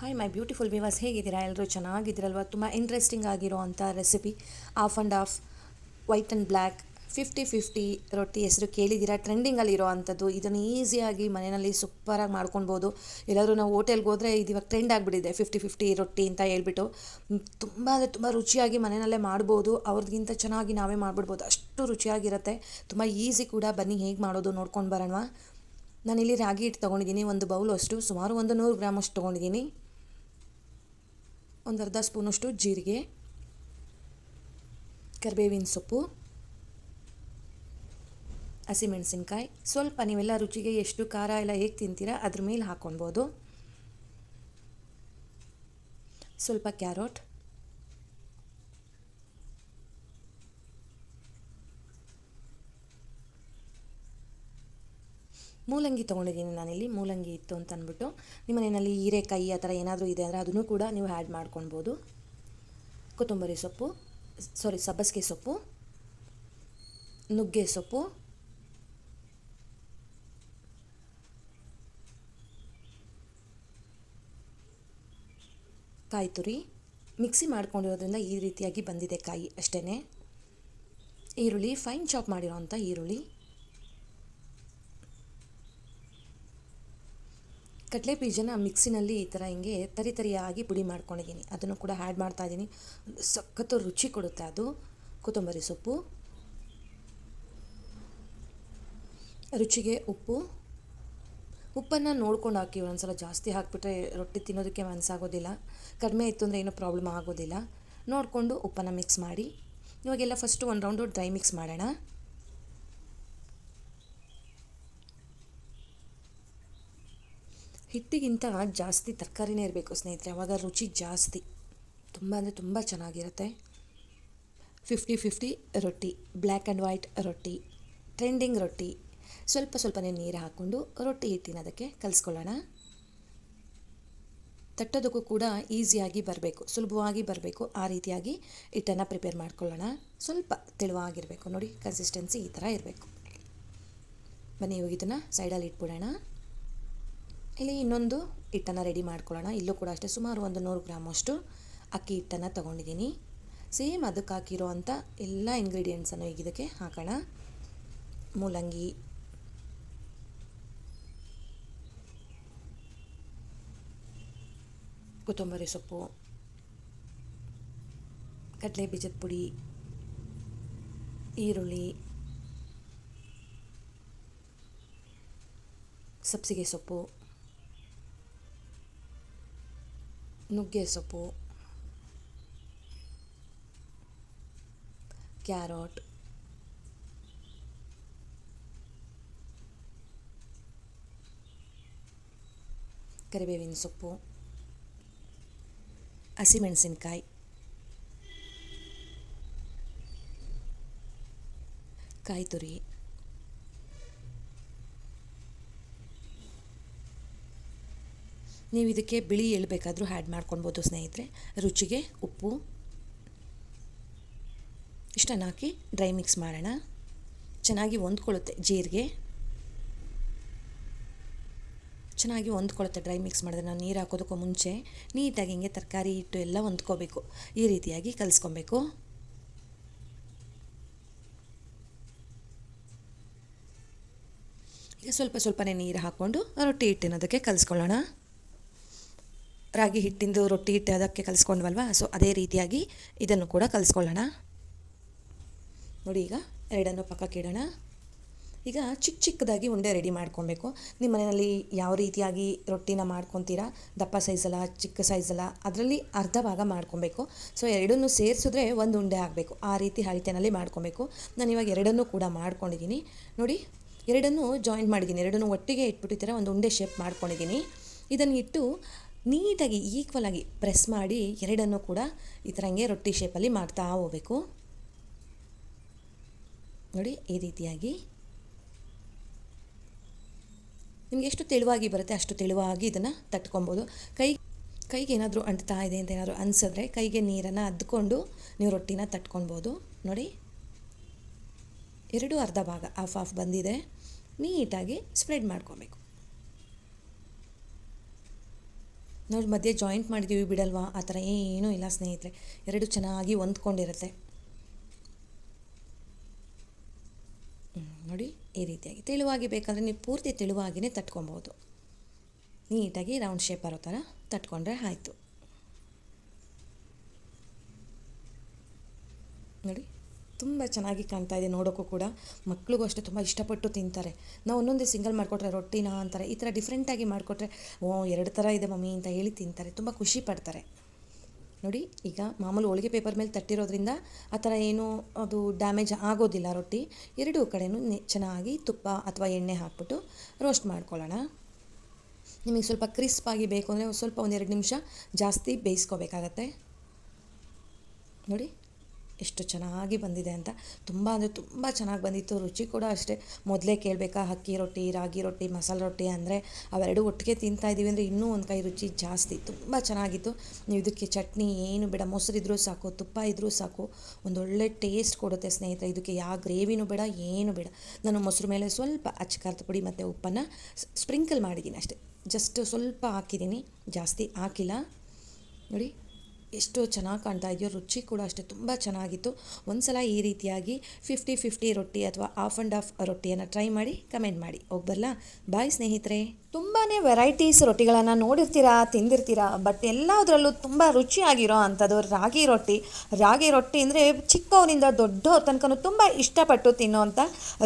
Hi my beautiful ವಿವಾಸ್ ಹೇಗಿದ್ದೀರಾ? ಎಲ್ಲರೂ ಚೆನ್ನಾಗಿದ್ದೀರಲ್ವ? ತುಂಬ ಇಂಟ್ರೆಸ್ಟಿಂಗ್ ಆಗಿರೋ ಅಂಥ recipe half and half white and black fifty fifty ರೊಟ್ಟಿ ಹೆಸರು ಕೇಳಿದ್ದೀರಾ? ಟ್ರೆಂಡಿಂಗಲ್ಲಿ ಇರೋ ಅಂಥದ್ದು ಇದನ್ನು ಈಸಿಯಾಗಿ ಮನೆಯಲ್ಲಿ ಸೂಪರಾಗಿ ಮಾಡ್ಕೊಳ್ಬೋದು ಎಲ್ಲಾದರೂ ನಾವು ಹೋಟೆಲ್ಗೆ ಹೋದರೆ ಇದು ಇವಾಗ ಟ್ರೆಂಡ್ ಆಗಿಬಿಟ್ಟಿದೆ ಫಿಫ್ಟಿ ಫಿಫ್ಟಿ ರೊಟ್ಟಿ ಅಂತ ಹೇಳ್ಬಿಟ್ಟು. ತುಂಬ ಅಂದರೆ ತುಂಬ ರುಚಿಯಾಗಿ ಮನೆಯಲ್ಲೇ ಮಾಡ್ಬೋದು. ಅವ್ರಿಗಿಂತ ಚೆನ್ನಾಗಿ ನಾವೇ ಮಾಡಿಬಿಡ್ಬೋದು. ಅಷ್ಟು ರುಚಿಯಾಗಿರುತ್ತೆ. ತುಂಬ ಈಸಿ ಕೂಡ ಬನ್ನಿ, ಹೇಗೆ ಮಾಡೋದು ನೋಡ್ಕೊಂಡು ಬರೋಣ. ನಾನಿಲ್ಲಿ ರಾಗಿ ಹಿಟ್ಟು ತೊಗೊಂಡಿದ್ದೀನಿ, ಒಂದು ಬೌಲ್ ಅಷ್ಟು. ಸುಮಾರು ಒಂದು ನೂರು ಗ್ರಾಮ್ ಅಷ್ಟು ತೊಗೊಂಡಿದ್ದೀನಿ. ಒಂದು ಅರ್ಧ ಸ್ಪೂನಷ್ಟು ಜೀರಿಗೆ, ಕರಿಬೇವಿನ ಸೊಪ್ಪು, ಹಸಿಮೆಣಸಿನ್ಕಾಯಿ. ಸ್ವಲ್ಪ ನೀವೆಲ್ಲ ರುಚಿಗೆ ಎಷ್ಟು ಖಾರ ಎಲ್ಲ ಹೇಗೆ ತಿಂತೀರಾ ಅದ್ರ ಮೇಲೆ ಹಾಕ್ಕೊಳ್ಬೋದು ಸ್ವಲ್ಪ ಕ್ಯಾರೋಟ್ ಮೂಲಂಗಿ ತೊಗೊಂಡಿದ್ದೀನಿ ನಾನಿಲ್ಲಿ. ಮೂಲಂಗಿ ಇತ್ತು ಅಂತ ಅಂದ್ಬಿಟ್ಟು. ನಿಮ್ಮ ಮನೆಯಲ್ಲಿ ಹೀರೆಕಾಯಿ ಆ ಥರ ಏನಾದರೂ ಇದೆ ಅಂದರೆ ಅದನ್ನು ಕೂಡ ನೀವು ಆ್ಯಡ್ ಮಾಡ್ಕೊಳ್ಬೋದು. ಕೊತ್ತಂಬರಿ ಸೊಪ್ಪು ಸಾರಿ ಸಬ್ಬಸಿಗೆ ಸೊಪ್ಪು, ನುಗ್ಗೆ ಸೊಪ್ಪು, ಕಾಯಿ ತುರಿ. ಮಿಕ್ಸಿ ಮಾಡ್ಕೊಂಡಿರೋದ್ರಿಂದ ಈ ರೀತಿಯಾಗಿ ಬಂದಿದೆ ಕಾಯಿ ಅಷ್ಟೇ ಈರುಳ್ಳಿ ಫೈನ್ ಚಾಪ್ ಮಾಡಿರೋಂಥ ಈರುಳ್ಳಿ. ಕಡಲೆ ಬೀಜನ ಮಿಕ್ಸಿನಲ್ಲಿ ಈ ಥರ ಹಿಂಗೆ ತರಿ ತರಿಯಾಗಿ ಪುಡಿ ಮಾಡ್ಕೊಂಡಿದ್ದೀನಿ. ಅದನ್ನು ಕೂಡ ಆ್ಯಡ್ ಮಾಡ್ತಾ ಇದ್ದೀನಿ. ಸಖತ್ತು ರುಚಿ ಕೊಡುತ್ತೆ ಅದು. ಕೊತ್ತಂಬರಿ ಸೊಪ್ಪು. ರುಚಿಗೆ ಉಪ್ಪು. ಉಪ್ಪನ್ನು ನೋಡ್ಕೊಂಡು ಹಾಕಿ ಒಂದ್ಸಲ ಜಾಸ್ತಿ ಹಾಕಿಬಿಟ್ರೆ ರೊಟ್ಟಿ ತಿನ್ನೋದಕ್ಕೆ ಮನಸ್ಸಾಗೋದಿಲ್ಲ ಕಡಿಮೆ ಇತ್ತು ಅಂದರೆ ಏನೂ ಪ್ರಾಬ್ಲಮ್ ಆಗೋದಿಲ್ಲ. ನೋಡಿಕೊಂಡು ಉಪ್ಪನ್ನು ಮಿಕ್ಸ್ ಮಾಡಿ. ಇವಾಗೆಲ್ಲ ಫಸ್ಟು ಒಂದು ರೌಂಡು ಡ್ರೈ ಮಿಕ್ಸ್ ಮಾಡೋಣ. ಹಿಟ್ಟಿಗಿಂತ ಜಾಸ್ತಿ ತರಕಾರಿನೇ ಇರಬೇಕು ಸ್ನೇಹಿತರೆ, ಅವಾಗ ರುಚಿ ಜಾಸ್ತಿ. ತುಂಬ ಅಂದರೆ ತುಂಬ ಚೆನ್ನಾಗಿರುತ್ತೆ. ಫಿಫ್ಟಿ ಫಿಫ್ಟಿ ರೊಟ್ಟಿ, ಬ್ಲ್ಯಾಕ್ ಆ್ಯಂಡ್ ವೈಟ್ ರೊಟ್ಟಿ, ಟ್ರೆಂಡಿಂಗ್ ರೊಟ್ಟಿ. ಸ್ವಲ್ಪ ಸ್ವಲ್ಪನೇ ನೀರು ಹಾಕ್ಕೊಂಡು ರೊಟ್ಟಿ ಹಿಟ್ಟಿನ ಅದಕ್ಕೆ ಕಲಿಸ್ಕೊಳ್ಳೋಣ. ತಟ್ಟೋದಕ್ಕೂ ಕೂಡ ಈಸಿಯಾಗಿ ಬರಬೇಕು, ಸುಲಭವಾಗಿ ಬರಬೇಕು. ಆ ರೀತಿಯಾಗಿ ಹಿಟ್ಟನ್ನು ಪ್ರಿಪೇರ್ ಮಾಡ್ಕೊಳ್ಳೋಣ. ಸ್ವಲ್ಪ ತೆಳುವಾಗಿರಬೇಕು ನೋಡಿ, ಕನ್ಸಿಸ್ಟೆನ್ಸಿ ಈ ಥರ ಇರಬೇಕು. ಬನ್ನಿ ಇವಾಗ ಇದನ್ನು ಸೈಡಲ್ಲಿ ಇಟ್ಬಿಡೋಣ. ಇಲ್ಲಿ ಇನ್ನೊಂದು ಹಿಟ್ಟನ್ನು ರೆಡಿ ಮಾಡ್ಕೊಳ್ಳೋಣ. ಇಲ್ಲೂ ಕೂಡ ಅಷ್ಟೇ, ಸುಮಾರು ಒಂದು ನೂರು ಗ್ರಾಮಷ್ಟು ಅಕ್ಕಿ ಹಿಟ್ಟನ್ನು ತೊಗೊಂಡಿದ್ದೀನಿ. ಸೇಮ್ ಅದಕ್ಕೆ ಹಾಕಿರೋ ಅಂಥ ಎಲ್ಲ ಇಂಗ್ರೀಡಿಯೆಂಟ್ಸನ್ನು ಈಗ ಇದಕ್ಕೆ ಹಾಕೋಣ. ಮೂಲಂಗಿ, ಕೊತ್ತಂಬರಿ ಸೊಪ್ಪು, ಕಡಲೆ ಬೀಜದ ಪುಡಿ, ಈರುಳ್ಳಿ, ಸಬ್ಸಿಗೆ ಸೊಪ್ಪು. ನುಗ್ಗೆ ಸೊಪ್ಪು ಕ್ಯಾರೋಟ್ ಕರಿಬೇವಿನ ಸೊಪ್ಪು. ಹಸಿಮೆಣಸಿನ್ಕಾಯಿ. ಕಾಯಿ ತುರಿ ನೀವು ಇದಕ್ಕೆ ಬಿಳಿ ಎಳ್ಳು ಬೇಕಾದರೂ ಆ್ಯಡ್ ಮಾಡ್ಕೊಳ್ಬೋದು ಸ್ನೇಹಿತರೆ. ರುಚಿಗೆ ಉಪ್ಪು. ಇಷ್ಟನ್ನು ಹಾಕಿ ಡ್ರೈ ಮಿಕ್ಸ್ ಮಾಡೋಣ. ಚೆನ್ನಾಗಿ ಹೊಂದ್ಕೊಳ್ಳುತ್ತೆ ಜೀರಿಗೆ. ಚೆನ್ನಾಗಿ ಹೊಂದ್ಕೊಳ್ಳುತ್ತೆ ಡ್ರೈ ಮಿಕ್ಸ್ ಮಾಡಿದ್ರೆ ನಾವು ನೀರು ಹಾಕೋದಕ್ಕೂ ಮುಂಚೆ ನೀಟಾಗಿ ಹಿಂಗೆ ತರಕಾರಿ ಹಿಟ್ಟು ಎಲ್ಲ ಹೊಂದ್ಕೋಬೇಕು. ಈ ರೀತಿಯಾಗಿ ಕಲಿಸ್ಕೊಬೇಕು. ಈಗ ಸ್ವಲ್ಪ ಸ್ವಲ್ಪನೇ ನೀರು ಹಾಕ್ಕೊಂಡು ರೊಟ್ಟಿ ಹಿಟ್ಟಿನೋದಕ್ಕೆ ಕಲಿಸ್ಕೊಳ್ಳೋಣ. ರಾಗಿ ಹಿಟ್ಟಿಂದು ರೊಟ್ಟಿ ಹಿಟ್ಟು ಅದಕ್ಕೆ ಕಲಿಸ್ಕೊಂಡ್ವಲ್ವ? ಸೊ ಅದೇ ರೀತಿಯಾಗಿ ಇದನ್ನು ಕೂಡ ಕಲಿಸ್ಕೊಳ್ಳೋಣ. ನೋಡಿ ಈಗ ಎರಡನ್ನು ಪಕ್ಕಕ್ಕೆ ಇಡೋಣ. ಈಗ ಚಿಕ್ಕ ಚಿಕ್ಕದಾಗಿ ಉಂಡೆ ರೆಡಿ ಮಾಡ್ಕೊಬೇಕು. ನಿಮ್ಮ ಮನೆಯಲ್ಲಿ ಯಾವ ರೀತಿಯಾಗಿ ರೊಟ್ಟಿನ ಮಾಡ್ಕೊತೀರಾ? ದಪ್ಪ ಸೈಜಲ್ಲ, ಚಿಕ್ಕ ಸೈಜಲ್ಲ, ಅದರಲ್ಲಿ ಅರ್ಧ ಭಾಗ ಮಾಡ್ಕೊಬೇಕು. ಸೊ ಎರಡನ್ನೂ ಸೇರಿಸಿದ್ರೆ ಒಂದು ಉಂಡೆ ಆಗಬೇಕು. ಆ ರೀತಿ ಅಳತೆನಲ್ಲಿ ಮಾಡ್ಕೊಬೇಕು. ನಾನು ಇವಾಗ ಎರಡನ್ನೂ ಕೂಡ ಮಾಡ್ಕೊಂಡಿದ್ದೀನಿ. ನೋಡಿ, ಎರಡನ್ನೂ ಜಾಯಿಂಟ್ ಮಾಡಿದ್ದೀನಿ. ಎರಡನ್ನೂ ಒಟ್ಟಿಗೆ ಇಟ್ಬಿಟ್ಟು ಒಂದು ಉಂಡೆ ಶೇಪ್ ಮಾಡ್ಕೊಂಡಿದ್ದೀನಿ. ಇದನ್ನು ಇಟ್ಟು ನೀಟಾಗಿ ಈಕ್ವಲಾಗಿ ಪ್ರೆಸ್ ಮಾಡಿ ಎರಡನ್ನು ಕೂಡ ಈ ಥರ ಹಂಗೆ ರೊಟ್ಟಿ ಶೇಪಲ್ಲಿ ಮಾಡ್ತಾ ಹೋಗಬೇಕು. ನೋಡಿ, ಈ ರೀತಿಯಾಗಿ. ನಿಮಗೆ ಎಷ್ಟು ತೆಳುವಾಗಿ ಬರುತ್ತೆ ಅಷ್ಟು ತೆಳುವಾಗಿ ಇದನ್ನು ತಟ್ಕೊಬೋದು. ಕೈ, ಕೈಗೆ ಏನಾದರೂ ಅಂಟ್ತಾ ಇದೆ ಅಂತ ಏನಾದರೂ ಅನಿಸಿದ್ರೆ ಕೈಗೆ ನೀರನ್ನು ಅದ್ಕೊಂಡು ನೀವು ರೊಟ್ಟಿನ ತಟ್ಕೊಬೋದು. ನೋಡಿ, ಎರಡು ಅರ್ಧ ಭಾಗ ಆಫ್ ಆಫ್ ಬಂದಿದೆ. ನೀಟಾಗಿ ಸ್ಪ್ರೆಡ್ ಮಾಡ್ಕೊಬೇಕು. ನೋಡಿ, ಮಧ್ಯೆ ಜಾಯಿಂಟ್ ಮಾಡಿದ್ದೀವಿ ಬಿಡಲ್ವಾ? ಆ ಥರ ಏನೂ ಇಲ್ಲ ಸ್ನೇಹಿತರೆ. ಎರಡು ಚೆನ್ನಾಗಿ ಹೊಂದ್ಕೊಂಡಿರುತ್ತೆ. ನೋಡಿ, ಈ ರೀತಿಯಾಗಿ. ತೆಳುವಾಗಿ ಬೇಕಂದರೆ ನೀವು ಪೂರ್ತಿ ತೆಳುವಾಗಿಯೇ ತಟ್ಕೊಬೋದು. ನೀಟಾಗಿ ರೌಂಡ್ ಶೇಪ್ ಬರೋ ಥರ ತಟ್ಕೊಂಡ್ರೆ ಆಯಿತು. ನೋಡಿ ತುಂಬ ಚೆನ್ನಾಗಿ ಕಾಣ್ತಾ ಇದೆ ನೋಡೋಕ್ಕೂ ಕೂಡ. ಮಕ್ಳಿಗೂ ಅಷ್ಟೇ ತುಂಬ ಇಷ್ಟಪಟ್ಟು ತಿಂತಾರೆ. ನಾವು ಒಂದೊಂದೇ ಸಿಂಗಲ್ ಮಾಡಿಕೊಟ್ರೆ ರೊಟ್ಟಿನ ಅಂತಾರೆ. ಈ ಥರ ಡಿಫ್ರೆಂಟಾಗಿ ಮಾಡಿಕೊಟ್ರೆ, ಓ, ಎರಡು ಥರ ಇದೆ ಮಮ್ಮಿ ಅಂತ ಹೇಳಿ ತಿಂತಾರೆ. ತುಂಬ ಖುಷಿ ಪಡ್ತಾರೆ. ನೋಡಿ, ಈಗ ಮಾಮೂಲು ಹೋಳಿಗೆ ಪೇಪರ್ ಮೇಲೆ ತಟ್ಟಿರೋದ್ರಿಂದ ಆ ಥರ ಏನು ಅದು ಡ್ಯಾಮೇಜ್ ಆಗೋದಿಲ್ಲ ರೊಟ್ಟಿ. ಎರಡೂ ಕಡೆಯೂ ಚೆನ್ನಾಗಿ ತುಪ್ಪ ಅಥವಾ ಎಣ್ಣೆ ಹಾಕ್ಬಿಟ್ಟು ರೋಸ್ಟ್ ಮಾಡ್ಕೊಳ್ಳೋಣ. ನಿಮಗೆ ಸ್ವಲ್ಪ ಕ್ರಿಸ್ಪಾಗಿ ಬೇಕು ಅಂದರೆ ಸ್ವಲ್ಪ ಒಂದೆರಡು ನಿಮಿಷ ಜಾಸ್ತಿ ಬೇಯಿಸ್ಕೋಬೇಕಾಗತ್ತೆ. ನೋಡಿ ಎಷ್ಟು ಚೆನ್ನಾಗಿ ಬಂದಿದೆ ಅಂತ. ತುಂಬ ಅಂದರೆ ತುಂಬ ಚೆನ್ನಾಗಿ ಬಂದಿತ್ತು. ರುಚಿ ಕೂಡ ಅಷ್ಟೇ. ಮೊದಲೇ ಕೇಳಬೇಕಾ, ಅಕ್ಕಿ ರೊಟ್ಟಿ, ರಾಗಿ ರೊಟ್ಟಿ, ಮಸಾಲೆ ರೊಟ್ಟಿ ಅಂದರೆ ಅವೆರಡು ಒಟ್ಟಿಗೆ ತಿಂತಾ ಇದ್ದೀವಿ ಅಂದರೆ ಇನ್ನೂ ಒಂದು ಕೈ ರುಚಿ ಜಾಸ್ತಿ. ತುಂಬ ಚೆನ್ನಾಗಿತ್ತು. ನೀವು ಇದಕ್ಕೆ ಚಟ್ನಿ ಏನು ಬೇಡ, ಮೊಸರಿದ್ರೂ ಸಾಕು, ತುಪ್ಪ ಇದ್ದರೂ ಸಾಕು, ಒಂದೊಳ್ಳೆ ಟೇಸ್ಟ್ ಕೊಡುತ್ತೆ ಸ್ನೇಹಿತರೆ. ಇದಕ್ಕೆ ಯಾವ ಗ್ರೇವಿನೂ ಬೇಡ, ಏನು ಬೇಡ. ನಾನು ಮೊಸರು ಮೇಲೆ ಸ್ವಲ್ಪ ಅಚ್ಚಕಾರದ ಪುಡಿ ಮತ್ತು ಉಪ್ಪನ್ನು ಸ್ಪ್ರಿಂಕಲ್ ಮಾಡಿದ್ದೀನಿ ಅಷ್ಟೇ. ಜಸ್ಟ್ ಸ್ವಲ್ಪ ಹಾಕಿದ್ದೀನಿ. ಜಾಸ್ತಿ ಹಾಕಿಲ್ಲ. ನೋಡಿ. ಎಷ್ಟು ಚೆನ್ನಾಗಿ ಕಾಣ್ತಾ ಇದೆಯೋ, ರುಚಿ ಕೂಡ ಅಷ್ಟೇ, ತುಂಬ ಚೆನ್ನಾಗಿತ್ತು. ಒಂದು ಸಲ ಈ ರೀತಿಯಾಗಿ ಫಿಫ್ಟಿ ಫಿಫ್ಟಿ ರೊಟ್ಟಿ ಅಥವಾ ಆಫ್ ಆ್ಯಂಡ್ ಆಫ್ ರೊಟ್ಟಿಯನ್ನು ಟ್ರೈ ಮಾಡಿ ಕಮೆಂಟ್ ಮಾಡಿ. ಹೋಗ್ಬರಲ್ಲ ಬಾಯ್ ಸ್ನೇಹಿತರೆ! ತುಂಬಾ ವೆರೈಟೀಸ್ ರೊಟ್ಟಿಗಳನ್ನು ನೋಡಿರ್ತೀರಾ, ತಿಂದಿರ್ತೀರಾ ಬಟ್ ಎಲ್ಲದರಲ್ಲೂ ತುಂಬ ರುಚಿಯಾಗಿರೋ ಅಂಥದ್ದು ರಾಗಿ ರೊಟ್ಟಿ. ರಾಗಿ ರೊಟ್ಟಿ ಅಂದರೆ ಚಿಕ್ಕವನಿಂದ ದೊಡ್ಡವ್ರ ತನಕನೂ ತುಂಬ ಇಷ್ಟಪಟ್ಟು ತಿನ್ನುವಂಥ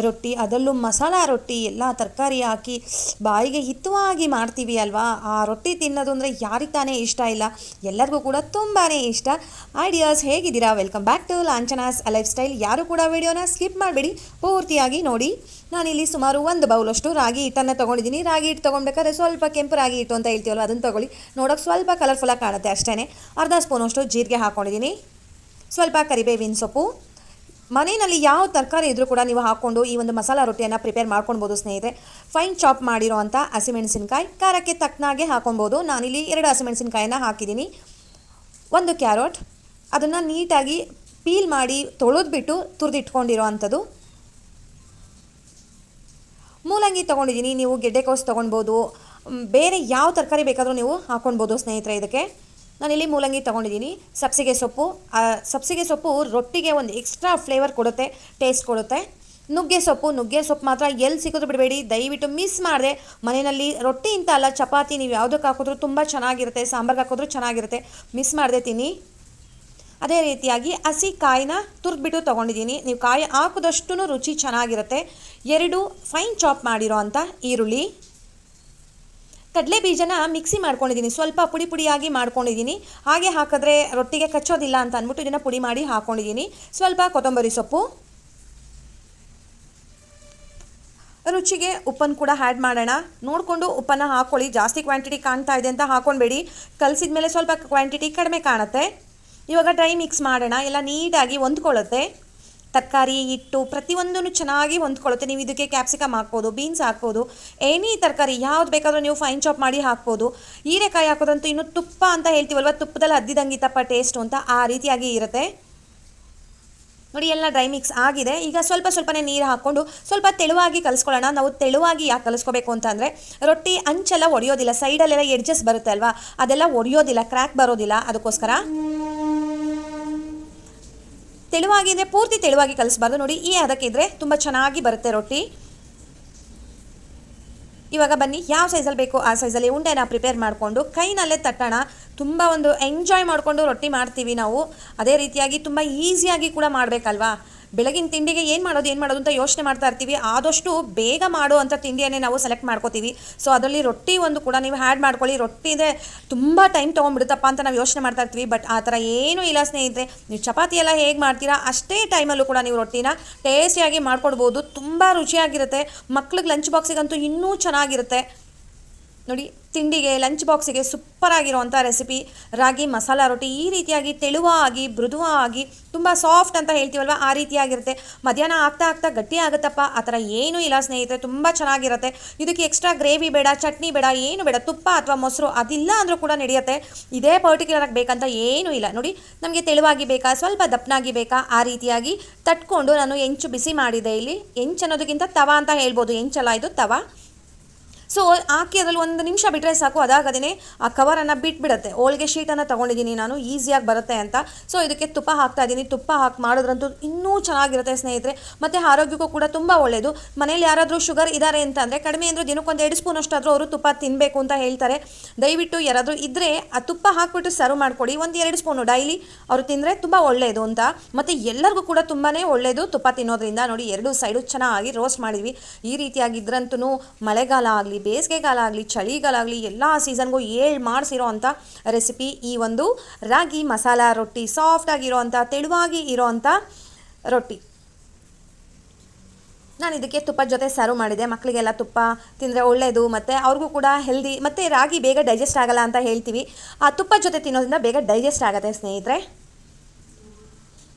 ರೊಟ್ಟಿ. ಅದರಲ್ಲೂ ಮಸಾಲ ರೊಟ್ಟಿ, ಎಲ್ಲ ತರಕಾರಿ ಹಾಕಿ ಬಾಯಿಗೆ ಹಿತವಾಗಿ ಮಾಡ್ತೀವಿ ಅಲ್ವಾ? ಆ ರೊಟ್ಟಿ ತಿನ್ನೋದು ಅಂದರೆ ಯಾರಿಗೆ ತಾನೇ ಇಷ್ಟ ಇಲ್ಲ. ಎಲ್ಲರಿಗೂ ಕೂಡ ತುಂಬಾ ಇಷ್ಟ. ಐಡಿಯಾಸ್ ಹೇಗಿದ್ದೀರಾ? Welcome back to ಲಾಂಚನಾಸ್ lifestyle ಯಾರು ಕೂಡ ವಿಡಿಯೋನ ಸ್ಕಿಪ್ ಮಾಡಬೇಡಿ. ಪೂರ್ತಿಯಾಗಿ ನೋಡಿ. ನಾನಿಲ್ಲಿ ಸುಮಾರು ಒಂದು ಬೌಲಷ್ಟು ರಾಗಿ ಹಿಟ್ಟನ್ನು ತೊಗೊಂಡಿದ್ದೀನಿ. ರಾಗಿ ಹಿಟ್ಟು ತೊಗೊಳ್ಬೇಕಾದ್ರೆ ಸ್ವಲ್ಪ ಕೆಂಪು ರಾಗಿ ಹಿಟ್ಟು ಅಂತ ಹೇಳ್ತೀವಲ್ಲ ಅದನ್ನು ತೊಗೊಳ್ಳಿ. ನೋಡೋಕೆ ಸ್ವಲ್ಪ ಕಲರ್ಫುಲ್ಲಾಗಿ ಕಾಣುತ್ತೆ ಅಷ್ಟೇ ಅರ್ಧ ಸ್ಪೂನಷ್ಟು ಜೀರಿಗೆ ಹಾಕ್ಕೊಂಡಿದ್ದೀನಿ ಸ್ವಲ್ಪ ಕರಿಬೇವಿನ ಸೊಪ್ಪು. ಮನೆಯಲ್ಲಿ ಯಾವ ತರಕಾರಿ ಇದ್ದರೂ ಕೂಡ ನೀವು ಹಾಕ್ಕೊಂಡು ಈ ಒಂದು ಮಸಾಲ ರೊಟ್ಟಿಯನ್ನು ಪ್ರಿಪೇರ್ ಮಾಡ್ಕೊಳ್ಬೋದು ಸ್ನೇಹಿತರೆ. ಫೈನ್ ಚಾಪ್ ಮಾಡಿರೋ ಅಂಥ ಹಸಿಮೆಣಸಿನ್ಕಾಯಿ, ಖಾರಕ್ಕೆ ತಕ್ಕನಾಗೆ ಹಾಕೊಬೋದು ನಾನಿಲ್ಲಿ ಎರಡು ಹಸಿಮೆಣಸಿನ್ಕಾಯಿನ ಹಾಕಿದ್ದೀನಿ. ಒಂದು ಕ್ಯಾರೋಟ್. ಅದನ್ನು ನೀಟಾಗಿ ಪೀಲ್ ಮಾಡಿ ತೊಳೆದ್ಬಿಟ್ಟು ತುರಿದಿಟ್ಕೊಂಡಿರೋ ಅಂಥದ್ದು ಮೂಲಂಗಿ ತೊಗೊಂಡಿದ್ದೀನಿ, ನೀವು ಗೆಡ್ಡೆಕೋಸು ತೊಗೊಳ್ಬೋದು ಬೇರೆ ಯಾವ ತರಕಾರಿ ಬೇಕಾದರೂ ನೀವು ಹಾಕ್ಕೊಳ್ಬೋದು ಸ್ನೇಹಿತರೆ ಇದಕ್ಕೆ. ನಾನಿಲ್ಲಿ ಮೂಲಂಗಿ ತೊಗೊಂಡಿದ್ದೀನಿ, ಸಬ್ಸಿಗೆ ಸೊಪ್ಪು. ಸಬ್ಸಿಗೆ ಸೊಪ್ಪು ರೊಟ್ಟಿಗೆ ಒಂದು ಎಕ್ಸ್ಟ್ರಾ ಫ್ಲೇವರ್ ಕೊಡುತ್ತೆ ಟೇಸ್ಟ್ ಕೊಡುತ್ತೆ. ನುಗ್ಗೆ ಸೊಪ್ಪು ನುಗ್ಗೆ ಸೊಪ್ಪು ಮಾತ್ರ ಎಲ್ಲಿ ಸಿಗೋದು ಬಿಡಬೇಡಿ, ದಯವಿಟ್ಟು ಮಿಸ್ ಮಾಡಿದೆ. ಮನೆಯಲ್ಲಿ ರೊಟ್ಟಿ ಅಂತ ಅಲ್ಲ, ಚಪಾತಿ ನೀವು ಯಾವುದಕ್ಕೆ ಹಾಕಿದ್ರೂ ತುಂಬ ಚೆನ್ನಾಗಿರುತ್ತೆ, ಸಾಂಬಾರ್ಗೆ ಹಾಕಿದ್ರು ಚೆನ್ನಾಗಿರುತ್ತೆ ಮಿಸ್ ಮಾಡಿದೆ ತಿನ್ನಿ. ಅದೇ ರೀತಿಯಾಗಿ ಹಸಿ ಕಾಯಿನ ತುರ್ದ್ಬಿಟ್ಟು ತೊಗೊಂಡಿದ್ದೀನಿ. ನೀವು ಕಾಯಿ ಹಾಕಿದಷ್ಟು ರುಚಿ ಚೆನ್ನಾಗಿರುತ್ತೆ. ಎರಡು ಫೈನ್ ಚಾಪ್ ಮಾಡಿರೋ ಅಂಥ ಈರುಳ್ಳಿ. ಕಡಲೆ ಬೀಜನ ಮಿಕ್ಸಿ ಮಾಡ್ಕೊಂಡಿದ್ದೀನಿ. ಸ್ವಲ್ಪ ಪುಡಿ ಪುಡಿಯಾಗಿ ಮಾಡ್ಕೊಂಡಿದ್ದೀನಿ. ಹಾಗೆ ಹಾಕಿದ್ರೆ ರೊಟ್ಟಿಗೆ ಕಚ್ಚೋದಿಲ್ಲ ಅಂತ ಅಂದ್ಬಿಟ್ಟು ಇದನ್ನು ಪುಡಿ ಮಾಡಿ ಹಾಕ್ಕೊಂಡಿದ್ದೀನಿ ಸ್ವಲ್ಪ ಕೊತ್ತಂಬರಿ ಸೊಪ್ಪು. ರುಚಿಗೆ ಉಪ್ಪನ್ನು ಕೂಡ ಆ್ಯಡ್ ಮಾಡೋಣ. ನೋಡಿಕೊಂಡು ಉಪ್ಪನ್ನು ಹಾಕ್ಕೊಳ್ಳಿ ಜಾಸ್ತಿ ಕ್ವಾಂಟಿಟಿ ಕಾಣ್ತಾ ಇದೆ ಅಂತ ಹಾಕ್ಕೊಳ್ಬೇಡಿ ಕಲಸಿದ ಮೇಲೆ ಸ್ವಲ್ಪ ಕ್ವಾಂಟಿಟಿ ಕಡಿಮೆ ಕಾಣುತ್ತೆ. ಇವಾಗ ಡ್ರೈ ಮಿಕ್ಸ್ ಮಾಡೋಣ. ಎಲ್ಲ ನೀಟಾಗಿ ಹೊಂದ್ಕೊಳ್ಳುತ್ತೆ. ತರಕಾರಿ ಹಿಟ್ಟು ಪ್ರತಿಯೊಂದನ್ನು ಚೆನ್ನಾಗಿ ಹೊಂದ್ಕೊಳ್ಳುತ್ತೆ. ನೀವು ಇದಕ್ಕೆ ಕ್ಯಾಪ್ಸಿಕಮ್ ಹಾಕ್ಬೋದು ಬೀನ್ಸ್ ಹಾಕ್ಬೋದು ಎನಿ ತರಕಾರಿ ಯಾವ್ದು ಬೇಕಾದರೂ ನೀವು ಫೈನ್ ಚಾಪ್ ಮಾಡಿ ಹಾಕ್ಬೋದು. ಹೀರೆಕಾಯಿ ಹಾಕೋದಂತೂ ಇನ್ನು ತುಪ್ಪ ಅಂತ ಹೇಳ್ತೀವಲ್ವ? ತುಪ್ಪದಲ್ಲಿ ತಪ್ಪ ಟೇಸ್ಟು ಅಂತ ಆ ರೀತಿಯಾಗಿ ಇರುತ್ತೆ. ನೋಡಿ, ಎಲ್ಲ ಡ್ರೈ ಮಿಕ್ಸ್ ಆಗಿದೆ. ಈಗ ಸ್ವಲ್ಪ ಸ್ವಲ್ಪನೇ ನೀರು ಹಾಕ್ಕೊಂಡು ಸ್ವಲ್ಪ ತೆಳುವಾಗಿ ಕಲಿಸ್ಕೊಳ್ಳೋಣ. ನಾವು ತೆಳುವಾಗಿ ಯಾಕೆ ಕಲಿಸ್ಕೋಬೇಕು ಅಂತಂದರೆ ರೊಟ್ಟಿ ಅಂಚೆಲ್ಲ ಒಡೆಯೋದಿಲ್ಲ. ಸೈಡಲ್ಲೆಲ್ಲ ಎಡ್ಜಸ್ ಬರುತ್ತೆ ಅಲ್ವಾ? ಅದೆಲ್ಲ ಒಡೆಯೋದಿಲ್ಲ ಕ್ರ್ಯಾಕ್ ಬರೋದಿಲ್ಲ. ಅದಕ್ಕೋಸ್ಕರ ತೆಳುವಾಗಿ ಅಂದರೆ ಪೂರ್ತಿ ತೆಳುವಾಗಿ ಕಲಿಸ್ಬಾರ್ದು. ನೋಡಿ, ಈ ಹದಕ್ಕಿದ್ರೆ ತುಂಬ ಚೆನ್ನಾಗಿ ಬರುತ್ತೆ ರೊಟ್ಟಿ. ಇವಾಗ ಬನ್ನಿ, ಯಾವ ಸೈಜಲ್ಲಿ ಬೇಕು ಆ ಸೈಜಲ್ಲಿ ಉಂಡೆನ ಪ್ರಿಪೇರ್ ಮಾಡಿಕೊಂಡು, ಕೈನಲ್ಲೇ ತಟ್ಟೋಣ. ತುಂಬ ಒಂದು ಎಂಜಾಯ್ ಮಾಡಿಕೊಂಡು ರೊಟ್ಟಿ ಮಾಡ್ತೀವಿ ನಾವು. ಅದೇ ರೀತಿಯಾಗಿ ತುಂಬ ಈಸಿಯಾಗಿ ಕೂಡ ಮಾಡಬೇಕಲ್ವಾ? ಬೆಳಗಿನ ತಿಂಡಿಗೆ ಏನು ಮಾಡೋದು ಏನು ಮಾಡೋದು ಅಂತ ಯೋಚನೆ ಮಾಡ್ತಾ ಇರ್ತೀವಿ. ಆದಷ್ಟು ಬೇಗ ಮಾಡೋ ಅಂಥ ತಿಂಡಿಯನ್ನೇ ನಾವು ಸೆಲೆಕ್ಟ್ ಮಾಡ್ಕೋತೀವಿ. ಸೊ ಅದರಲ್ಲಿ ರೊಟ್ಟಿ ಒಂದು ಕೂಡ ನೀವು ಆ್ಯಡ್ ಮಾಡ್ಕೊಳ್ಳಿ. ರೊಟ್ಟಿ ಇದೆ ತುಂಬ ಟೈಮ್ ತೊಗೊಂಡ್ಬಿಡುತ್ತಪ್ಪ ಅಂತ ನಾವು ಯೋಚನೆ ಮಾಡ್ತಾ ಇರ್ತೀವಿ. ಬಟ್ ಆ ಥರ ಏನೂ ಇಲ್ಲ ಸ್ನೇಹಿತರೆ. ನೀವು ಚಪಾತಿ ಎಲ್ಲ ಹೇಗೆ ಮಾಡ್ತೀರಾ, ಅಷ್ಟೇ ಟೈಮಲ್ಲೂ ಕೂಡ ನೀವು ರೊಟ್ಟಿನ ಟೇಸ್ಟಿಯಾಗಿ ಮಾಡ್ಕೊಡ್ಬೋದು. ತುಂಬ ರುಚಿಯಾಗಿರುತ್ತೆ. ಮಕ್ಳಿಗೆ ಲಂಚ್ ಬಾಕ್ಸಿಗಂತೂ ಇನ್ನೂ ಚೆನ್ನಾಗಿರುತ್ತೆ. ನೋಡಿ, ತಿಂಡಿಗೆ ಲಂಚ್ ಬಾಕ್ಸಿಗೆ ಸೂಪರ್ ಆಗಿರುವಂಥ ರೆಸಿಪಿ ರಾಗಿ, ಮಸಾಲ ರೊಟ್ಟಿ ಈ ರೀತಿಯಾಗಿ ತೆಳುವಾಗಿ, ಮೃದುವಾಗಿ ತುಂಬ ಸಾಫ್ಟ್ ಅಂತ ಹೇಳ್ತೀವಲ್ವ, ಆ ರೀತಿಯಾಗಿರುತ್ತೆ. ಮಧ್ಯಾಹ್ನ ಆಗ್ತಾ ಆಗ್ತಾ ಗಟ್ಟಿ ಆಗುತ್ತಪ್ಪ. ಆ ಥರ ಏನೂ ಇಲ್ಲ ಸ್ನೇಹಿತರೆ, ತುಂಬ ಚೆನ್ನಾಗಿರುತ್ತೆ. ಇದಕ್ಕೆ ಎಕ್ಸ್ಟ್ರಾ ಗ್ರೇವಿ ಬೇಡ, ಚಟ್ನಿ ಬೇಡ, ಏನು ಬೇಡ, ತುಪ್ಪ ಅಥವಾ ಮೊಸರು ಅದಿಲ್ಲ ಅಂದರೂ ಕೂಡ ನಡೆಯುತ್ತೆ. ಇದೇ ಪರ್ಟಿಕ್ಯುಲರ್ ಆಗಿ ಬೇಕಂತ ಏನೂ ಇಲ್ಲ. ನೋಡಿ, ನಮಗೆ ತೆಳುವಾಗಿ ಬೇಕಾ, ಸ್ವಲ್ಪ ದಪ್ಪನಾಗಿ ಬೇಕಾ, ಆ ರೀತಿಯಾಗಿ ತಟ್ಕೊಂಡು ನಾನು ಹೆಂಚು ಬಿಸಿ ಮಾಡಿದೆ ಇಲ್ಲಿ. ಹೆಂಚು ಅನ್ನೋದಕ್ಕಿಂತ ತವ ಅಂತ ಹೇಳ್ಬೋದು. ಹೆಂಚಲ್ಲ ಇದು, ತವ. ಸೊ ಹಾಕಿ ಅದರಲ್ಲಿ ಒಂದು ನಿಮಿಷ ಬಿಟ್ಟರೆ ಸಾಕು ಅದಾಗದೇ ಆ ಕವರನ್ನು ಬಿಟ್ಬಿಡುತ್ತೆ. ಹೋಳಿಗೆ ಶೀಟನ್ನು ತೊಗೊಂಡಿದ್ದೀನಿ ನಾನು ಈಸಿಯಾಗಿ ಬರುತ್ತೆ ಅಂತ. ಸೊ ಇದಕ್ಕೆ ತುಪ್ಪ ಹಾಕ್ತಾ ಇದ್ದೀನಿ. ತುಪ್ಪ ಹಾಕಿ ಮಾಡೋದ್ರಂತೂ ಇನ್ನೂ ಚೆನ್ನಾಗಿರುತ್ತೆ ಸ್ನೇಹಿತರೆ, ಮತ್ತು ಆರೋಗ್ಯಕ್ಕೂ ಕೂಡ ತುಂಬ ಒಳ್ಳೆಯದು ಮನೇಲಿ ಯಾರಾದರೂ ಶುಗರ್ ಇದ್ದಾರೆ ಅಂತ ಅಂದರೆ ಕಡಿಮೆ ಅಂದರೆ ದಿನಕ್ಕೊಂದು ಎರಡು ಸ್ಪೂನ್ ಅಷ್ಟಾದರೂ ಅವರು ತುಪ್ಪ ತಿನ್ನಬೇಕು ಅಂತ ಹೇಳ್ತಾರೆ. ದಯವಿಟ್ಟು ಯಾರಾದರೂ ಇದ್ದರೆ ಆ ತುಪ್ಪ ಹಾಕಿಬಿಟ್ಟು ಸರ್ವ್ ಮಾಡ್ಕೊಡಿ. ಒಂದು ಎರಡು ಸ್ಪೂನು ಡೈಲಿ ಅವರು ತಿಂದರೆ ತುಂಬ ಒಳ್ಳೆಯದು ಅಂತ. ಮತ್ತು ಎಲ್ಲರಿಗೂ ಕೂಡ ತುಂಬಾ ಒಳ್ಳೆಯದು ತುಪ್ಪ ತಿನ್ನೋದ್ರಿಂದ. ನೋಡಿ, ಎರಡು ಸೈಡು ಚೆನ್ನಾಗಿ ರೋಸ್ಟ್ ಮಾಡಿದ್ವಿ. ಈ ರೀತಿಯಾಗಿದ್ರಂತೂ ಮಳೆಗಾಲ ಆಗಲಿ ಬೇಸಿಗೆಗಾಲ ಆಗಲಿ ಚಳಿಗಾಲ ಆಗಲಿ ಎಲ್ಲ ಸೀಸನ್ಗೂ ಏಳು ಮಾಡಿಸಿರೋ ಅಂಥ ರೆಸಿಪಿ ಈ ಒಂದು ರಾಗಿ ಮಸಾಲ ರೊಟ್ಟಿ ಸಾಫ್ಟಾಗಿರೋ ಅಂಥ ತೆಳುವಾಗಿ ಇರೋ ಅಂಥ ರೊಟ್ಟಿ. ನಾನು ಇದಕ್ಕೆ ತುಪ್ಪದ ಜೊತೆ ಸರ್ವ್ ಮಾಡಿದೆ. ಮಕ್ಕಳಿಗೆಲ್ಲ ತುಪ್ಪ ತಿಂದರೆ ಒಳ್ಳೆಯದು ಮತ್ತು ಅವ್ರಿಗೂ ಕೂಡ ಹೆಲ್ದಿ ಮತ್ತು ರಾಗಿ ಬೇಗ ಡೈಜೆಸ್ಟ್ ಆಗಲ್ಲ ಅಂತ ಹೇಳ್ತೀವಿ. ಆ ತುಪ್ಪದ ಜೊತೆ ತಿನ್ನೋದ್ರಿಂದ ಬೇಗ ಡೈಜೆಸ್ಟ್ ಆಗುತ್ತೆ ಸ್ನೇಹಿತರೆ.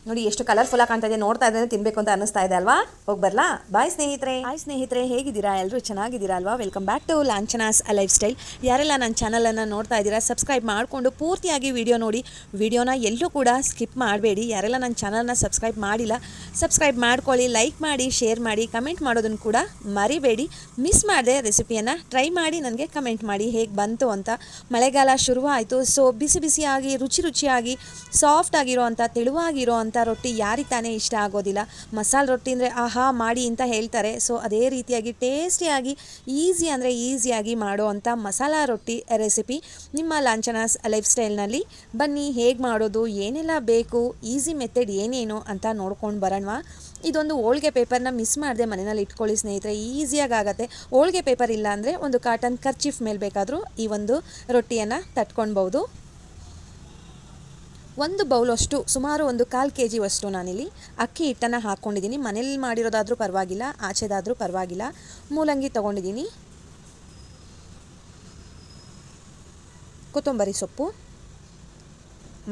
ನೋಡಿ, ಎಷ್ಟು ಕಲರ್ಫುಲ್ಲಾಗಿ ಕಾಣ್ತಾ ಇದೆ. ನೋಡ್ತಾ ಇದ್ರೆ ತಿನ್ನಬೇಕು ಅಂತ ಅನಿಸ್ತಾ ಇದೆ ಅಲ್ವಾ? ಹೋಗಿ ಬರ್ಲಾ. ಬಾಯ್ ಸ್ನೇಹಿತರೆ. ಬಾಯ್ ಸ್ನೇಹಿತರೆ, ಹೇಗಿದ್ದೀರಾ? ಎಲ್ಲರೂ ಚೆನ್ನಾಗಿದ್ದೀರಾ ಅಲ್ವಾ? ವೆಲ್ಕಮ್ ಬ್ಯಾಕ್ ಟು ಲಾಂಚನಾಸ್ ಅ ಲೈಫ್ ಸ್ಟೈಲ್ ಯಾರೆಲ್ಲ ನನ್ನ ಚಾನಲನ್ನು ನೋಡ್ತಾ ಇದ್ದೀರಾ ಸಬ್ಸ್ಕ್ರೈಬ್ ಮಾಡಿಕೊಂಡು ಪೂರ್ತಿಯಾಗಿ ವಿಡಿಯೋ ನೋಡಿ. ವಿಡಿಯೋನ ಎಲ್ಲೂ ಕೂಡ ಸ್ಕಿಪ್ ಮಾಡಬೇಡಿ. ಯಾರೆಲ್ಲ ನನ್ನ ಚಾನಲ್ನ ಸಬ್ಸ್ಕ್ರೈಬ್ ಮಾಡಿಲ್ಲ ಸಬ್ಸ್ಕ್ರೈಬ್ ಮಾಡ್ಕೊಳ್ಳಿ ಲೈಕ್ ಮಾಡಿ ಶೇರ್ ಮಾಡಿ ಕಮೆಂಟ್ ಮಾಡೋದನ್ನು ಕೂಡ ಮರಿಬೇಡಿ. ಮಿಸ್ ಮಾಡಿದೆ ರೆಸಿಪಿಯನ್ನು ಟ್ರೈ ಮಾಡಿ, ನನಗೆ ಕಮೆಂಟ್ ಮಾಡಿ, ಹೇಗೆ ಬಂತು ಅಂತ. ಮಳೆಗಾಲ ಶುರುವಾಯಿತು. ಸೊ ಬಿಸಿ ಬಿಸಿಯಾಗಿ, ರುಚಿ ರುಚಿಯಾಗಿ ಸಾಫ್ಟ್ ಆಗಿರೋ ಅಂಥ ತೆಳುವಾಗಿರೋ ಅಂಥ ರೊಟ್ಟಿ ಯಾರಿಗೆ ತಾನೇ ಇಷ್ಟ ಆಗೋದಿಲ್ಲ. ಮಸಾಲೆ ರೊಟ್ಟಿ ಅಂದರೆ ಆಹಾ ಮಾಡಿ ಅಂತ ಹೇಳ್ತಾರೆ. ಸೊ ಅದೇ ರೀತಿಯಾಗಿ ಟೇಸ್ಟಿಯಾಗಿ, ಈಸಿ ಅಂದರೆ ಈಸಿಯಾಗಿ ಮಾಡೋ ಅಂಥ ಮಸಾಲ ರೊಟ್ಟಿ ರೆಸಿಪಿ ನಿಮ್ಮ ಲಾಂಛನಾಸ್ ಲೈಫ್ ಸ್ಟೈಲ್ನಲ್ಲಿ. ಬನ್ನಿ, ಹೇಗೆ ಮಾಡೋದು, ಏನೆಲ್ಲ ಬೇಕು, ಈಸಿ ಮೆಥಡ್ ಏನೇನು ಅಂತ ನೋಡ್ಕೊಂಡು ಬರೋಣವಾ. ಇದೊಂದು ಹೋಳಿಗೆ ಪೇಪರ್ನ ಮಿಸ್ ಮಾಡದೆ ಮನೆಯಲ್ಲಿ ಇಟ್ಕೊಳ್ಳಿ ಸ್ನೇಹಿತರೆ, ಈಸಿಯಾಗಿ ಆಗುತ್ತೆ. ಹೋಳಿಗೆ ಪೇಪರ್ ಇಲ್ಲ ಅಂದರೆ ಒಂದು ಕಾಟನ್ ಕರ್ಚಿಫ್ ಮೇಲೆ ಬೇಕಾದರೂ ಈ ಒಂದು ರೊಟ್ಟಿಯನ್ನು ತಟ್ಕೊಳ್ಬೋದು ಒಂದು ಬೌಲಷ್ಟು ಸುಮಾರು ಒಂದು ಕಾಲು ಕೆ ಜಿವಷ್ಟು ನಾನಿಲ್ಲಿ. ಅಕ್ಕಿ ಹಿಟ್ಟನ್ನು ಹಾಕ್ಕೊಂಡಿದ್ದೀನಿ ಮನೇಲಿ ಮಾಡಿರೋದಾದರೂ ಪರವಾಗಿಲ್ಲ, ಆಚೆದಾದರೂ ಪರವಾಗಿಲ್ಲ. ಮೂಲಂಗಿ ತೊಗೊಂಡಿದ್ದೀನಿ. ಕೊತ್ತಂಬರಿ ಸೊಪ್ಪು.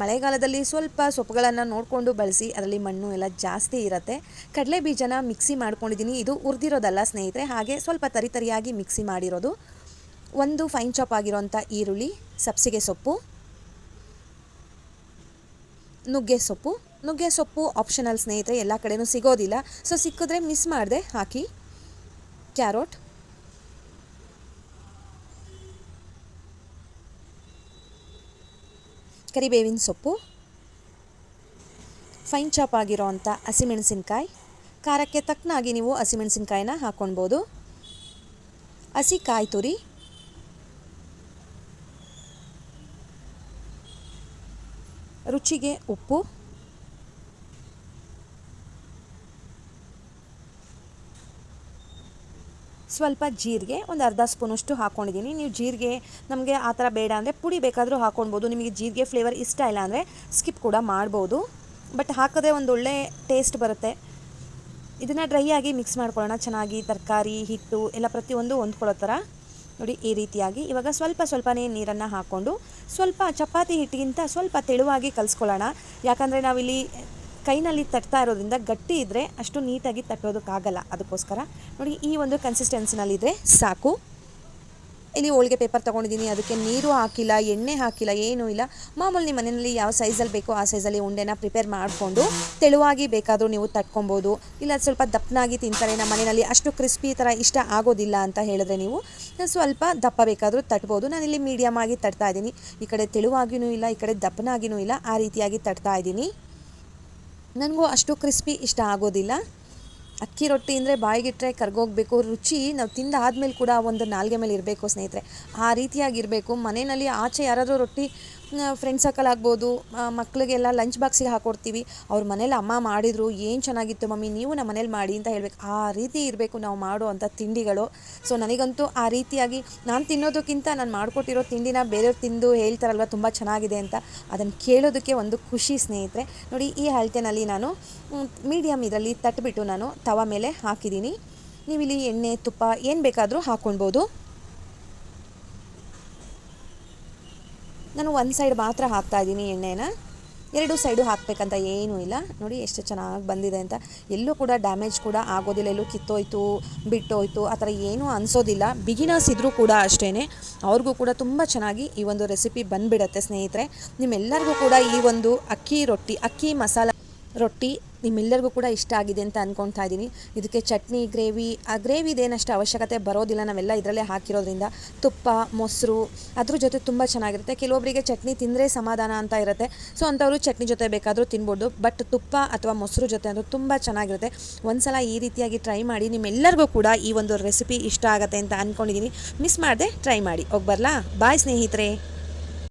ಮಳೆಗಾಲದಲ್ಲಿ ಸ್ವಲ್ಪ ಸೊಪ್ಪುಗಳನ್ನು ನೋಡಿಕೊಂಡು ಬಳಸಿ, ಅದರಲ್ಲಿ ಮಣ್ಣು ಎಲ್ಲ ಜಾಸ್ತಿ ಇರುತ್ತೆ. ಕಡಲೆ ಬೀಜನ ಮಿಕ್ಸಿ ಮಾಡ್ಕೊಂಡಿದ್ದೀನಿ. ಇದು ಹುರಿದಿರೋದಲ್ಲ ಸ್ನೇಹಿತರೆ, ಹಾಗೆ ಸ್ವಲ್ಪ ತರಿತರಿಯಾಗಿ ಮಿಕ್ಸಿ ಮಾಡಿರೋದು. ಒಂದು ಫೈನ್ ಚಾಪ್ ಆಗಿರೋಂಥ ಈರುಳ್ಳಿ, ಸಬ್ಸಿಗೆ ಸೊಪ್ಪು. ನುಗ್ಗೆ ಸೊಪ್ಪು. ನುಗ್ಗೆ ಸೊಪ್ಪು ಆಪ್ಷನಲ್ ಸ್ನೇಹಿತರೆ, ಎಲ್ಲ ಕಡೆಯೂ ಸಿಗೋದಿಲ್ಲ. ಸೊ ಸಿಕ್ಕಿದ್ರೆ ಮಿಸ್ ಮಾಡಿದೆ. ಹಾಕಿ. ಕ್ಯಾರೋಟ್ ಕರಿಬೇವಿನ ಸೊಪ್ಪು. ಫೈನ್ ಚಾಪ್ ಆಗಿರೋ ಅಂಥ ಹಸಿಮೆಣಸಿನ್ಕಾಯಿ. ಖಾರಕ್ಕೆ ತಕ್ಕನಾಗಿ ನೀವು ಹಸಿಮೆಣಸಿನ್ಕಾಯಿನ ಹಾಕ್ಕೊಳ್ಬೋದು ಹಸಿ ಕಾಯಿ ತುರಿ. ರುಚಿಗೆ ಉಪ್ಪು. ಸ್ವಲ್ಪ ಜೀರಿಗೆ, ಒಂದು ಅರ್ಧ ಸ್ಪೂನಷ್ಟು ಹಾಕ್ಕೊಂಡಿದ್ದೀನಿ ನೀವು ಜೀರಿಗೆ ನಮಗೆ ಆ ಥರ ಬೇಡ ಅಂದರೆ ಪುಡಿ ಬೇಕಾದರೂ ಹಾಕ್ಕೊಳ್ಬೋದು ನಿಮಗೆ ಜೀರಿಗೆ ಫ್ಲೇವರ್ ಇಷ್ಟ ಇಲ್ಲ ಅಂದರೆ ಸ್ಕಿಪ್ ಕೂಡ ಮಾಡ್ಬೋದು. ಬಟ್ ಹಾಕಿದ್ರೆ ಒಂದು ಒಳ್ಳೆ ಟೇಸ್ಟ್ ಬರುತ್ತೆ. ಇದನ್ನು ಡ್ರೈ ಆಗಿ ಮಿಕ್ಸ್ ಮಾಡ್ಕೊಳ್ಳೋಣ. ಚೆನ್ನಾಗಿ ತರಕಾರಿ, ಹಿಟ್ಟು ಎಲ್ಲ ಪ್ರತಿಯೊಂದು ಹೊಂದ್ಕೊಳ್ಳೋ ಥರ. ನೋಡಿ ಈ ರೀತಿಯಾಗಿ ಇವಾಗ ಸ್ವಲ್ಪ ಸ್ವಲ್ಪನೇ ನೀರನ್ನು ಹಾಕ್ಕೊಂಡು ಸ್ವಲ್ಪ ಚಪಾತಿ ಹಿಟ್ಟಿಗಿಂತ ಸ್ವಲ್ಪ ತೆಳುವಾಗಿ ಕಲಿಸ್ಕೊಳ್ಳೋಣ. ಯಾಕಂದರೆ ನಾವಿಲ್ಲಿ ಕೈನಲ್ಲಿ ತಟ್ತಾ ಇರೋದ್ರಿಂದ ಗಟ್ಟಿ ಇದ್ದರೆ ಅಷ್ಟು ನೀಟಾಗಿ ತಟ್ಟೋದಕ್ಕಾಗಲ್ಲ. ಅದಕ್ಕೋಸ್ಕರ ನೋಡಿ ಈ ಒಂದು ಕನ್ಸಿಸ್ಟೆನ್ಸಿನಲ್ಲಿದ್ದರೆ ಸಾಕು. ಇಲ್ಲಿ ಹೋಳಿಗೆ ಪೇಪರ್ ತೊಗೊಂಡಿದ್ದೀನಿ, ಅದಕ್ಕೆ ನೀರು ಹಾಕಿಲ್ಲ, ಎಣ್ಣೆ ಹಾಕಿಲ್ಲ, ಏನೂ ಇಲ್ಲ. ಮಾಮೂಲಿ ಮನೆಯಲ್ಲಿ ಯಾವ ಸೈಜಲ್ಲಿ ಬೇಕೋ ಆ ಸೈಜಲ್ಲಿ ಉಂಡೆನ ಪ್ರಿಪೇರ್ ಮಾಡಿಕೊಂಡು ತೆಳುವಾಗಿ ಬೇಕಾದರೂ ನೀವು ತಟ್ಕೊಬೋದು. ಇಲ್ಲ ಸ್ವಲ್ಪ ದಪ್ಪನಾಗಿ ತಿಂತಾರೆ, ನಮ್ಮ ಮನೆಯಲ್ಲಿ ಅಷ್ಟು ಕ್ರಿಸ್ಪಿ ಥರ ಇಷ್ಟ ಆಗೋದಿಲ್ಲ ಅಂತ ಹೇಳಿದ್ರೆ ನೀವು ಸ್ವಲ್ಪ ದಪ್ಪ ಬೇಕಾದರೂ ತಟ್ಬೋದು. ನಾನಿಲ್ಲಿ ಮೀಡಿಯಮ್ ಆಗಿ ತಟ್ತಾ ಇದ್ದೀನಿ. ಈ ಕಡೆ ತೆಳುವಾಗಿಯೂ ಇಲ್ಲ, ಈ ಕಡೆ ದಪ್ಪನಾಗಿಯೂ ಇಲ್ಲ, ಆ ರೀತಿಯಾಗಿ ತಟ್ತಾ ಇದ್ದೀನಿ. ನನಗೂ ಅಷ್ಟು ಕ್ರಿಸ್ಪಿ ಇಷ್ಟ ಆಗೋದಿಲ್ಲ. ಅಕ್ಕಿ ರೊಟ್ಟಿ ಅಂದರೆ ಬಾಯಿಗಿಟ್ಟರೆ ಕರ್ಗೋಗ್ಬೇಕು, ರುಚಿ ನಾವು ತಿಂದಾದ್ಮೇಲೆ ಕೂಡ ಒಂದು ನಾಲ್ಗೆ ಮೇಲೆ ಇರಬೇಕು ಸ್ನೇಹಿತರೆ. ಆ ರೀತಿಯಾಗಿರಬೇಕು ಮನೆಯಲ್ಲಿ ಆಚೆ ಯಾರಾದರೂ ರೊಟ್ಟಿ ಫ್ರೆಂಡ್ ಸರ್ಕಲ್ ಆಗ್ಬೋದು ಮಕ್ಕಳಿಗೆಲ್ಲ ಲಂಚ್ ಬಾಕ್ಸಿಗೆ ಹಾಕೊಡ್ತೀವಿ. ಅವ್ರ ಮನೇಲಿ ಅಮ್ಮ ಮಾಡಿದರು, ಏನು ಚೆನ್ನಾಗಿತ್ತು ಮಮ್ಮಿ, ನೀವು ನಮ್ಮ ಮನೇಲಿ ಮಾಡಿ ಅಂತ ಹೇಳಬೇಕು. ಆ ರೀತಿ ಇರಬೇಕು ನಾವು ಮಾಡುವಂಥ ತಿಂಡಿಗಳು. ಸೊ ನನಗಂತೂ ಆ ರೀತಿಯಾಗಿ ನಾನು ತಿನ್ನೋದಕ್ಕಿಂತ ನಾನು ಮಾಡಿಕೊಟ್ಟಿರೋ ತಿಂಡಿನ ಬೇರೆಯವ್ರು ತಿಂದು ಹೇಳ್ತಾರಲ್ವ, ತುಂಬ ಚೆನ್ನಾಗಿದೆ ಅಂತ. ಅದನ್ನು ಕೇಳೋದಕ್ಕೆ ಒಂದು ಖುಷಿ ಸ್ನೇಹಿತರೆ. ನೋಡಿ, ಈ ಅಳತೆನಲ್ಲಿ ನಾನು ಮೀಡಿಯಮ್ ಇದರಲ್ಲಿ ತಟ್ಬಿಟ್ಟು ನಾನು ತವ ಮೇಲೆ ಹಾಕಿದ್ದೀನಿ. ನೀವಿಲ್ಲಿ ಎಣ್ಣೆ, ತುಪ್ಪ ಏನು ಬೇಕಾದರೂ ಹಾಕ್ಕೊಳ್ಬೋದು ನಾನು ಒಂದು ಸೈಡ್ ಮಾತ್ರ ಹಾಕ್ತಾ ಇದ್ದೀನಿ ಎಣ್ಣೆನ. ಎರಡು ಸೈಡು ಹಾಕಬೇಕಂತ ಏನೂ ಇಲ್ಲ. ನೋಡಿ ಎಷ್ಟು ಚೆನ್ನಾಗಿ ಬಂದಿದೆ ಅಂತ. ಎಲ್ಲೂ ಕೂಡ ಡ್ಯಾಮೇಜ್ ಕೂಡ ಆಗೋದಿಲ್ಲ. ಎಲ್ಲೂ ಕಿತ್ತೋಯ್ತು, ಬಿಟ್ಟೋಯ್ತು, ಆ ಥರ ಏನೂ ಅನಿಸೋದಿಲ್ಲ. ಬಿಗಿನರ್ಸ್ ಇದ್ದರೂ ಕೂಡ ಅಷ್ಟೇ ಅವ್ರಿಗೂ ಕೂಡ ತುಂಬ ಚೆನ್ನಾಗಿ ಈ ಒಂದು ರೆಸಿಪಿ ಬಂದುಬಿಡತ್ತೆ ಸ್ನೇಹಿತರೆ. ನಿಮ್ಮೆಲ್ಲರಿಗೂ ಕೂಡ ಈ ಒಂದು ಅಕ್ಕಿ ರೊಟ್ಟಿ, ಅಕ್ಕಿ ಮಸಾಲ ರೊಟ್ಟಿ ನಿಮ್ಮೆಲ್ಲರಿಗೂ ಕೂಡ ಇಷ್ಟ ಆಗಿದೆ ಅಂತ ಅಂದ್ಕೊಳ್ತಾ ಇದ್ದೀನಿ. ಇದಕ್ಕೆ ಚಟ್ನಿ, ಗ್ರೇವಿ, ಆ ಗ್ರೇವಿದೇನಷ್ಟು ಅವಶ್ಯಕತೆ ಬರೋದಿಲ್ಲ. ನಾವೆಲ್ಲ ಇದರಲ್ಲೇ ಹಾಕಿರೋದ್ರಿಂದ ತುಪ್ಪ, ಮೊಸರು, ಅದ್ರ ಜೊತೆ ತುಂಬ ಚೆನ್ನಾಗಿರುತ್ತೆ. ಕೆಲವೊಬ್ಬರಿಗೆ ಚಟ್ನಿ ತಿಂದರೆ ಸಮಾಧಾನ ಅಂತ ಇರುತ್ತೆ. ಸೊ ಅಂಥವರು ಚಟ್ನಿ ಜೊತೆ ಬೇಕಾದರೂ ತಿನ್ಬೋದು. ಬಟ್ ತುಪ್ಪ ಅಥವಾ ಮೊಸರು ಜೊತೆ ಅಂದರೆ ತುಂಬ ಚೆನ್ನಾಗಿರುತ್ತೆ. ಒಂದ್ಸಲ ಈ ರೀತಿಯಾಗಿ ಟ್ರೈ ಮಾಡಿ ನಿಮ್ಮೆಲ್ಲರಿಗೂ ಕೂಡ ಈ ಒಂದು ರೆಸಿಪಿ ಇಷ್ಟ ಆಗುತ್ತೆ ಅಂತ ಅಂದ್ಕೊಂಡಿದ್ದೀನಿ ಮಿಸ್ ಮಾಡದೆ ಟ್ರೈ ಮಾಡಿ. ಹೋಗಿ ಬರಲಾ? ಬಾಯ್ ಸ್ನೇಹಿತರೆ.